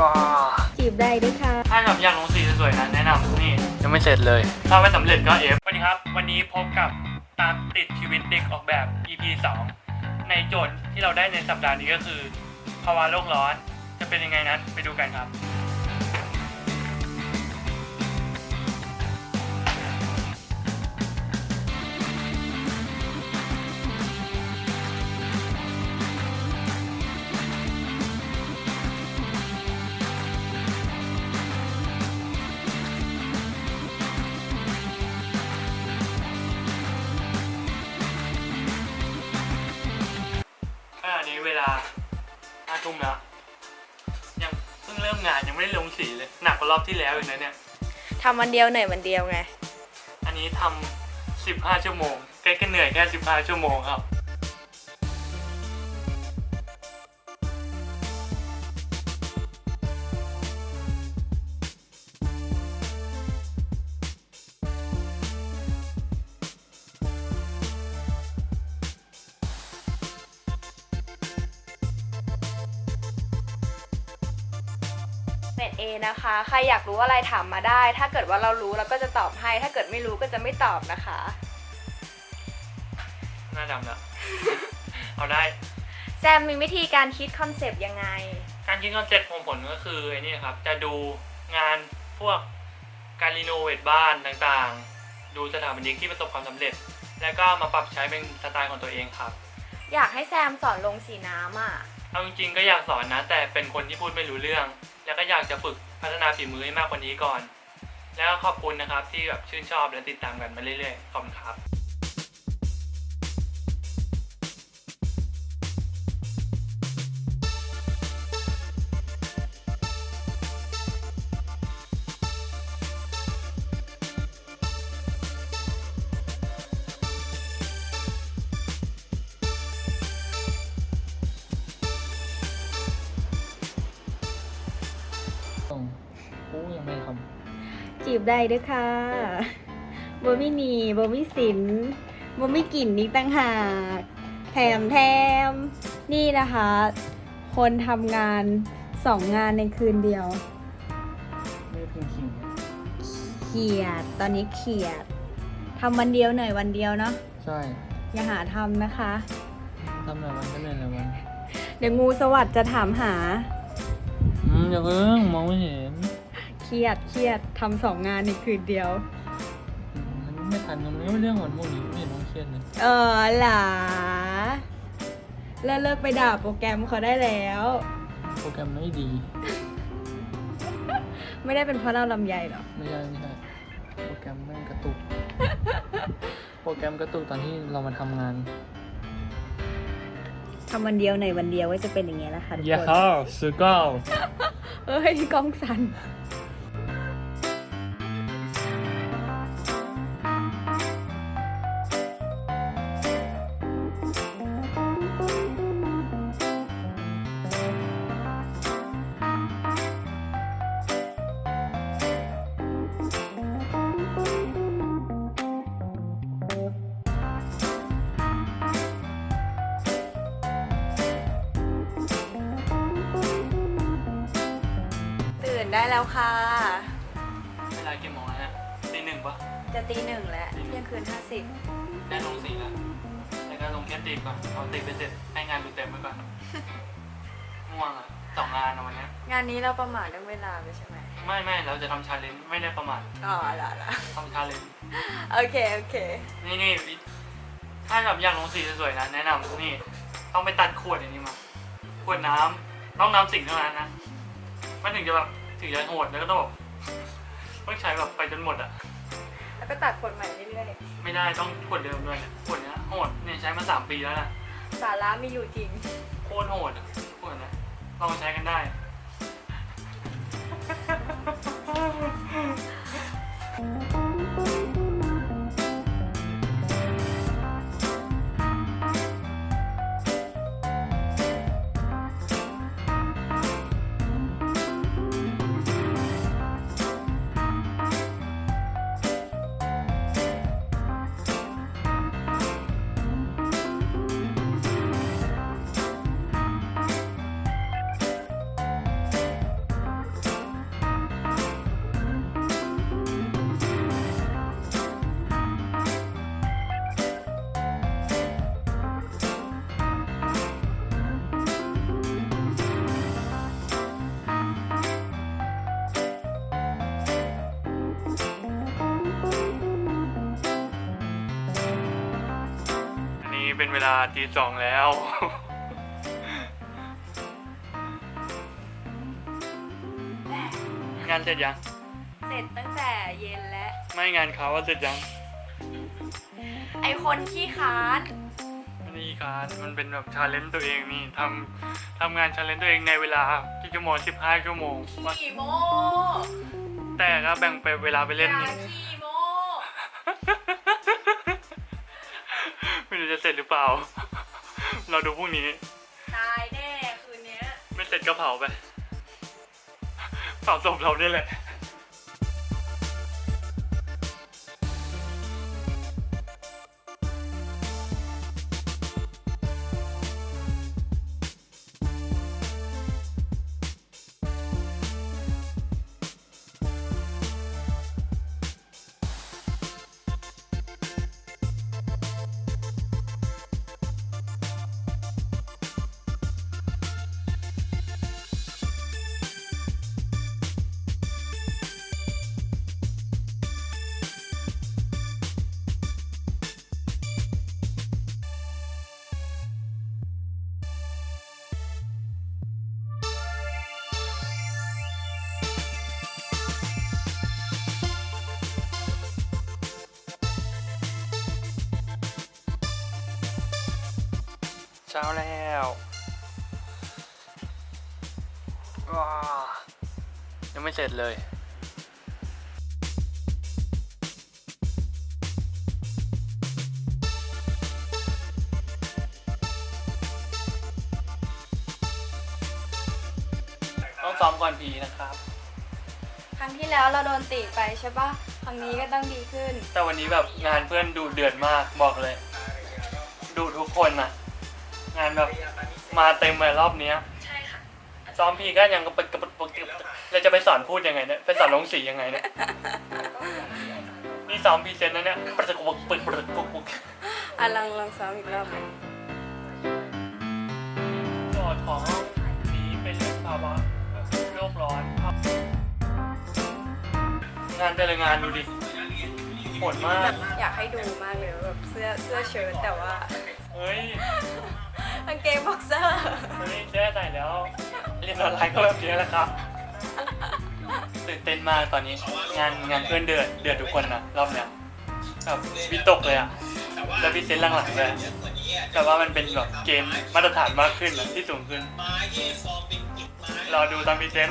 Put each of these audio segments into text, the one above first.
ว้าจีบได้ด้วยค่ะ ถ้าแบบอยากลงสีสวยๆนะแนะนำนี่ ยังไม่เสร็จเลย ถ้าไม่สำเร็จก็เอฟสวัสดีครับ วันนี้พบกับตามติดชีวิตเด็กออกแบบ EP 2 ในโจทย์ที่เราได้ในสัปดาห์นี้ก็คือ ภาวะโลกร้อน จะเป็นยังไงนั้นไปดูกันครับ เพิ่งเริ่มงานยังไม่ได้ลงสีเลยหนักกว่ารอบที่แล้วอีกนะเนี่ย ทำวันเดียวเหนื่อยวันเดียวไง อันนี้ทำสิบห้าชั่วโมงแค่แค่เหนื่อยแค่สิบห้าชั่วโมงครับ เน็ตเอนะคะ ใครอยากรู้อะไรถามมาได้ ถ้าเกิดว่าเรารู้เราก็จะตอบให้ ถ้าเกิดไม่รู้ก็จะไม่ตอบนะคะ หน้าดำแล้วเอาได้ แซมมีวิธีการคิดคอนเซปต์ยังไง การคิดคอนเซ็ปต์ของผลก็คือไอ้นี่ครับ จะดูงานพวกการรีโนเวทบ้านต่างๆ ดูสถาปนิกที่ประสบความสำเร็จ แล้วก็มาปรับใช้เป็นสไตล์ของตัวเองครับ อยากให้แซมสอนลงสีน้ำอะ เอาจริงๆก็อยากสอนนะ แต่เป็นคนที่พูดไม่รู้เรื่อง แล้วก็อยากจะฝึกพัฒนาฝีมือให้มากกว่านี้ก่อน แล้วก็ขอบคุณนะครับที่แบบชื่นชอบและติดตามกันมาเรื่อยๆขอบคุณครับ กูยังไม่ทจีบได้ด้วยค่ะโบไม่มีโบไม่สินโบไม่กลิ่นนี้ตั้งหาก แถมแถมนี่นะคะ คนทำงานสองงานในคืนเดียวำไม่ได้พิงคิงเขียด ตอนนี้เขียดทำวันเดียวเหนื่อยวันเดียวเนาะ ใช่อย่าหาทำนะคะ ทำหลายวันก็เหนื่อยหลายวันเดี๋ยวงูสวัสด์จะถามหา อืมอย่าเพิ่งมองไม่เห็น เครียดเครียดทำสองงานในคืนเดียวอืมมันไม่ทันมันไม่เรื่องหอนพวกนี้ไม่เห็นต้องเครียดเลยเออหล่ะเลิกเลิกไปด่าโปรแกรมเขาได้แล้ว โปรแกรมไม่ดี ไม่ได้เป็นเพราะเราลำใหญ่หรอ ไม่ใช่ไม่ใช่โปรแกรมแม่งกระตุก โปรแกรมกระตุกตอนที่เรามาทำงานทำวันเดียวในวันเดียวก็จะเป็นอย่างเงี้ยแหละค่ะทุกอย่าคนเข้าซื้อเก้า เอ้ยกล้องสัน นได้แล้วค่ะ เวลากี่โมงแล้วเนี่ยตีหนึ่งปะจะตีหนึ่งแล้วเที่ยงคืนห้าสิบได้ลงสีแล้วแล้วก็ลงแค่ตีก่อนเอาตีไปเสร็จให้งานดูเต็มไปก่อนง่วงอะสองงานอะวันเนี้ยงานนี้เราประมาทเรื่องเวลาไปใช่ไหมไม่ไม่เราจะทำชาเลนจ์ไม่ได้ประมาทอ๋อละละทำชาเลนจ์โอเคโอเค นี่นี่วิถ้าแบบอยากลงสีสวยๆนะแนะนำนี่ต้องไปตัดขวดอันนี้มา ขวดน้ำต้องน้ำสิ่งเท่านั้นนะมันถึงจะแบบ ถึงจะโหดแล้วก็ต้องแบบต้องใช้แบบไปจนหมดอะ แล้วก็ตัดคนใหม่เรื่อยไม่ได้ต้องขวดเดิมด้วยเนี่ยขวดเนี้ยโหดเนี่ยใช้มาสามปีแล้วนะๆสาระมีอยู่จริง โคตรโหดอะขวดเนี้ยลองมาใช้กันได้ ลาตีสองแล้ว งานเสร็จยัง เสร็จตั้งแต่เย็นแล้ว ไม่งานเขาว่าเสร็จยัง ไอคนขี้ค้านนี่ครับมันเป็นแบบชาเลนจ์ตัวเองนี่ทำทำงานชาเลนจ์ตัวเองในเวลากี่ชั่วโมงสิบห้าชั่วโมงว่าขี้โมแต่ก็แบ่งไปเวลาไปเล่นอย่านี่ ขี้ จะเสร็จหรือเปล่า เราดูพรุ่งนี้ ตายแน่คืนเนี้ย ไม่เสร็จก็เผาไป เผาศพเราเนี่ยแหละ ช้าแล้วว้ายังไม่เสร็จเลยต้องซ้อมก่อนพีนะครับ ครั้งที่แล้วเราโดนติไปใช่ปะครั้งนี้ก็ต้องดีขึ้น แต่วันนี้แบบงานเพื่อนดูเดือดมากบอกเลย ดูทุกคนนะ งานแบบมาเต็มเลยรอบเนี้ยใช่ค่ะซ้อมพีก็ยังกระปดกระปดกระปดเราจะไปสอนพูดยังไงเนี่ยไปสอนลงสียังไงเนี่ยนี่ซ้อมพรีเซนต์นะเนี่ยปดกระปดปดปดปดปดอะลองลองซ้อมอีกรอบไหมโจทย์ของนี้เป็นเรื่องภาวะโลกร้อนครับงานแต่ละงานดูดิโหดมาก อยากให้ดูมากเลยว่าแบบเสื้อเสื้อเชิ้ตแต่ว่า เฮ้ย กางเกงบ็อกเซอร์เฮ้ยแจ้ใส่แล้ว เรียนออนไลน์ก็แบบนี้แหละครับตื่นเต้นมากตอนนี้งานงานเพื่อนเดือดเดือดทุกคนนะรอบเนี้ยแบบวิตกเลยอะแล้วพิเศษหลังๆเลยแต่ว่ามันเป็นแบบเกณฑ์มาตรฐานมากขึ้นนะที่สูงขึ้นรอดูตอนพิเศษ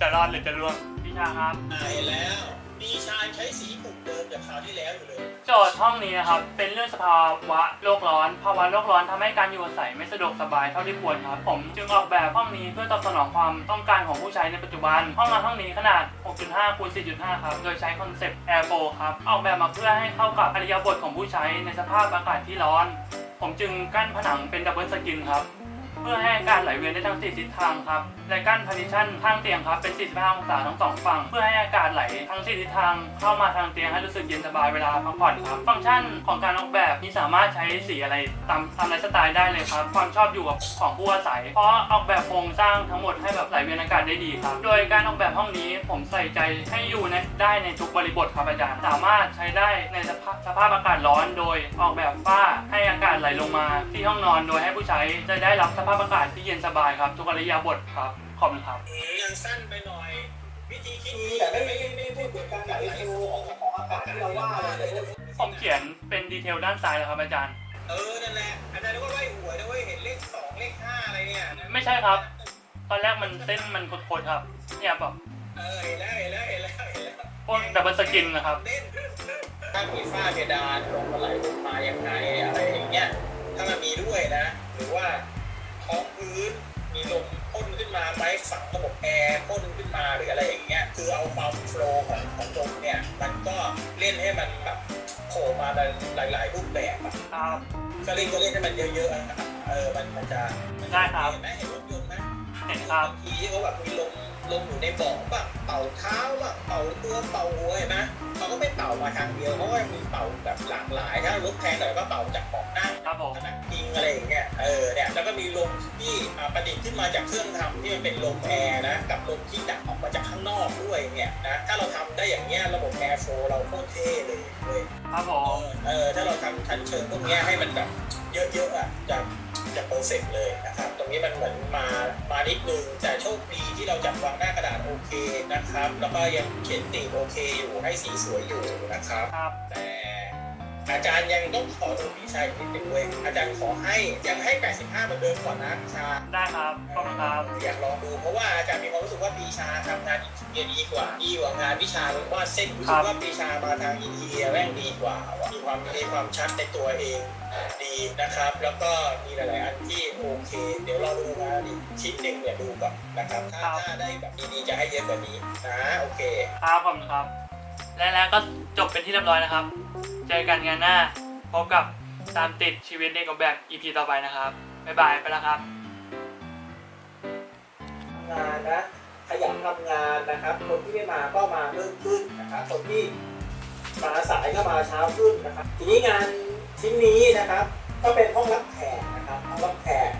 จะรอดหรือจะร่วงพี่ชาครับหายแล้ว มีชายใช้สีกลุ่มเดิมจากคราวที่แล้วอยู่เลย โจทย์ห้องนี้นะครับ เป็นเรื่องสภาวะโลกร้อน ภาวะโลกร้อนทำให้การอยู่อาศัยไม่สะดวกสบายเท่าที่ควรครับ ผมจึงออกแบบห้องนี้เพื่อตอบสนองความต้องการของผู้ใช้ในปัจจุบัน ห้องนอนห้องนี้ขนาด 6.5คูณ4.5 ครับ โดยใช้คอนเซปต์ Air Flow ครับ ออกแบบมาเพื่อให้เข้ากับอริยบทของผู้ใช้ในสภาพอากาศที่ร้อน ผมจึงกั้นผนังเป็นดับเบิลสกินครับ เพื่อให้อากาศไหลเวียนได้ทั้ง 4 ทิศทางครับ และกั้นพาร์ติชันข้างเตียงครับเป็น 45 องศาทั้งสองฝั่ง เพื่อให้อากาศไหลทั้ง 4 ทิศทางเข้ามาทางเตียงให้รู้สึกเย็นสบายเวลาพักผ่อนครับ ฟังก์ชันของการออกแบบนี้สามารถใช้สีอะไรตามตามไลฟ์สไตล์ได้เลยครับ ความชอบอยู่กับของผู้อาศัย เพราะออกแบบโครงสร้างทั้งหมดให้แบบไหลเวียนอากาศได้ดีครับ โดยการออกแบบห้องนี้ผมใส่ใจให้อยู่ในได้ในทุกบริบทครับอาจารย์ สามารถใช้ได้ในสภาพสภาพอากาศร้อน โดยออกแบบฝ้าให้อากาศไหลลงมา ที่ห้องนอนโดยให้ผู้ใช้จะได้รับสภาพอากาศที่เย็นสบายครับ ทุกอริยบทครับ ขอบคุณครับอืมยังสั้นไปหน่อย วิธีคิดนี้แต่ไม่ไม่ไม่พูดถึงการไหลโฟของของอากาศที่เราว่าเลยผมเขียนเป็นดีเทลด้านซ้ายแล้วครับอาจารย์ เออ นั่นแหละ อาจารย์นึกว่าไล่หวยนะเว้ยเห็นเลขสองเลขห้าอะไรเนี่ย ไม่ใช่ครับ ตอนแรกมันเส้นมันโคตรๆครับ เนี่ยแบบเออเห็นแล้วเห็นแล้วเห็นแล้วเห็นแล้วพวกดับเบิลสกินนะครับเด่นถ้ามีฝ้าเพดานลงมาไหลลงมาอย่างไรอะไรอย่างเงี้ย ถ้ามันมีด้วยนะ หรือว่า ท้องพื้น มีลมพ่นขึ้นมาไหมฝังระบบแอร์พ่นขึ้นมาหรืออะไรอย่างเงี้ยคือเอาความโฟลว์ของของลมเนี่ยมันก็เล่นให้มันแบบโผล่มาในหลาย ๆ รูปแบบอะครับก็เล่นก็เล่นให้มันเยอะๆอะครับเออมันมันจะมันจะได้ครับ เห็นไหมเห็นรถยนต์ไหมเห็นครับ บางทีที่เขาแบบมีลมลงอยู่ในบ่อบ้างเป่าเท้าบ้างเป่าตัวเป่าหัวเห็นไหม เขาก็ไม่เป่ามาทางเดียวเพราะว่ามีเป่าแบบหลากหลายถ้ารถแพงหน่อยก็เป่าจากเบาะนั่งครับผมผนังพิงอะไรอย่างเงี้ยเออเนี่ยแล้วก็มีลมที่อ่าประดิษฐ์ขึ้นมาจากเครื่องทำที่มันเป็นลมแอร์นะกับลมที่ดักออกมาจากข้างนอกด้วยเนี่ยนะถ้าเราทำได้อย่างเงี้ยระบบแอร์โฟลเราโคตรเท่เลยเว้ย ครับผเอมอเออถ้าเราทำชั้นเชิงพวกเนี้ยให้มันแบบเยอะๆอะจะจะเพอร์เฟกเลยนะครับต รงนี้มันเหมือนมามานิดนึงแต่โชคดีที่เราจัดวางหน้ากระดาษโอเคนะครับ แล้วก็ยังเขียนติโอเคอยู่ให้สีสวยอยู่นะครับครับแต่ อาจารย์ยังต้องขอดูปีชาอีกนิดนึงเว้ยอาจารย์ขอให้ยังให้ 85 เหมือนเดิมก่อนนะปีชา ได้ครับขอบคุณครับ อยากลองดูเพราะว่าอาจารย์มีความรู้สึกว่าปีชาทำงานอินทีเรียดีกว่าดีกว่างานวิชาวาดเส้นรู้สึกว่าปีชามาทางอินทีเรียแม่งดีกว่าว่ะมีความมีความชัดในตัวเองดีนะครับ แล้วก็มีหลาย ๆ อันที่โอเค เดี๋ยวเราดูงานอีกชิ้นหนึ่งเนี่ยดูก่อนนะครับถ้าครับ ถ้าได้แบบดีๆจะให้เยอะกว่านี้นะโอเค ครับขอบคุณครับ และแล้วก็จบเป็นที่เรียบร้อยนะครับ เจอกันงานหน้า พบกับตามติดชีวิตเด็กออกแบบ EP ต่อไปนะครับ บ๊ายบายไปแล้วครับทำงานนะขยันทำงานนะครับ คนที่ไม่มาก็มาเพิ่มขึ้นนะครับคนที่มาสายก็มาเช้าขึ้นนะครับ ทีนี้งานชิ้นนี้นะครับ ก็เป็นห้องรับแขกนะครับห้องรับแขก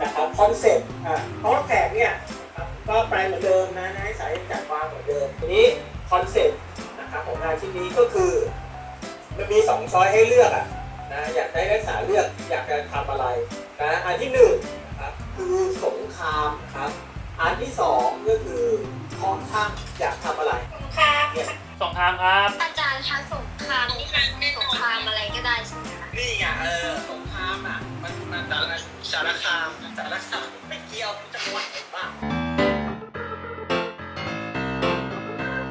นะครับคอนเซ็ปต์อะห้องรับแขกเนี่ยนะครับก็แปลเหมือนเดิมนะให้สายจัดวางเหมือนเดิมทีนี้คอนเซ็ปต์ นะครับของงานชิ้นนี้ก็คือมันมีสองช้อยให้เลือกอะนะอยากได้นักศึกษาเลือกอยากจะทำอะไรนะอันที่หนึ่งนะครับคือสงครามนะครับอันที่สองก็คือคองท่างอยากทำอะไรครับเนี่ยสงครามครับ อาจารย์คะสงครามนี่คือสงครามอะไรก็ได้ใช่ไหมคะนี่ไงเออสงครามอะมันมันสารสารคามสารคามไม่เกี่ยวจังหวัดไหนบ้าง